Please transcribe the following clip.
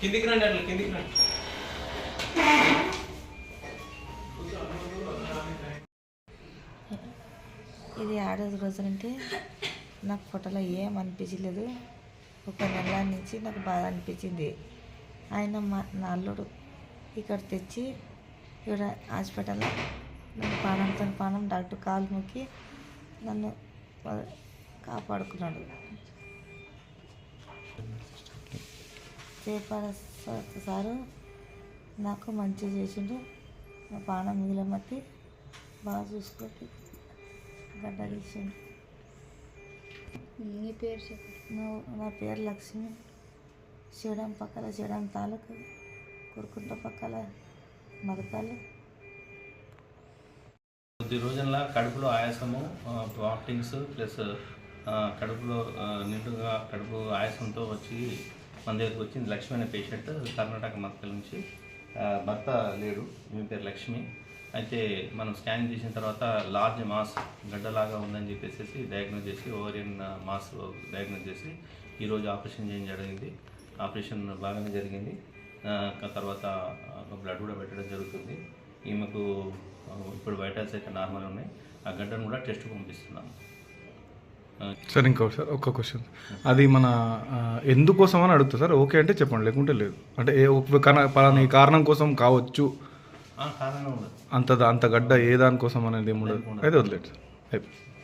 కిందికి రండి అట్లా కిందికి రండి. ఇది ఆడది రోజులంటే నాకు ఫోటోలో ఏం అనిపించలేదు. ఒక నెల నుంచి నాకు బాధ అనిపించింది. ఆయన మా నా అల్లుడు ఇక్కడ తెచ్చి ఇక్కడ హాస్పిటల్లో నన్ను పానంతో పానం డాక్టర్ కాలు మొక్కి నన్ను కాపాడుకున్నాడు. సా- సారు నాకు మంచి చేసిండు. నా పానం మిగిలమట్టి బాగా చూసుకొని గడ్డ తీసిండు. నీ పేరు చెప్పు. నువ్వు నా పేరు లక్ష్మి. శివడం పక్కల శివడం తాలూకు కురుకుంట పక్కల మరకాలు కొద్ది రోజుల్లో కడుపులో ఆయాసము వామిటింగ్స్ ప్లస్ కడుపులో నిండుగా కడుపు ఆయాసంతో వచ్చి మన దగ్గరకు వచ్చింది లక్ష్మి అనే పేషెంట్ కర్ణాటక మక్కల నుంచి. భర్త లేడు మీ పేరు లక్ష్మి. అయితే మనం స్కాన్ చేసిన తర్వాత లార్జ్ మాస్ గడ్డలాగా ఉందని చెప్పేసి డయాగ్నోజ్ చేసి ఓవరియన్ మాస్ డయాగ్నోజ్ చేసి ఈరోజు ఆపరేషన్ చేయడం జరిగింది. ఆపరేషన్ బాగానే జరిగింది. తర్వాత బ్లడ్ కూడా పెట్టడం జరుగుతుంది. ఈమెకు ఇప్పుడు వైటల్స్ అయితే నార్మల్ ఉన్నాయి. ఆ గడ్డను కూడా టెస్ట్ పంపిస్తున్నాము. సార్ ఇంకోటి సార్ ఒక్క క్వశ్చన్ అది మన ఎందుకోసం అని అడుగుతా సార్? ఓకే అంటే చెప్పండి లేకుంటే లేదు. అంటే ఏ ఒక కారణ- పలానా కారణం కోసం కావచ్చు. అంత అంత గడ్డ ఏ దానికోసం అనేది ఏమి ఉండదు. అయితే వదిలేదు సార్. అయిపోయింది.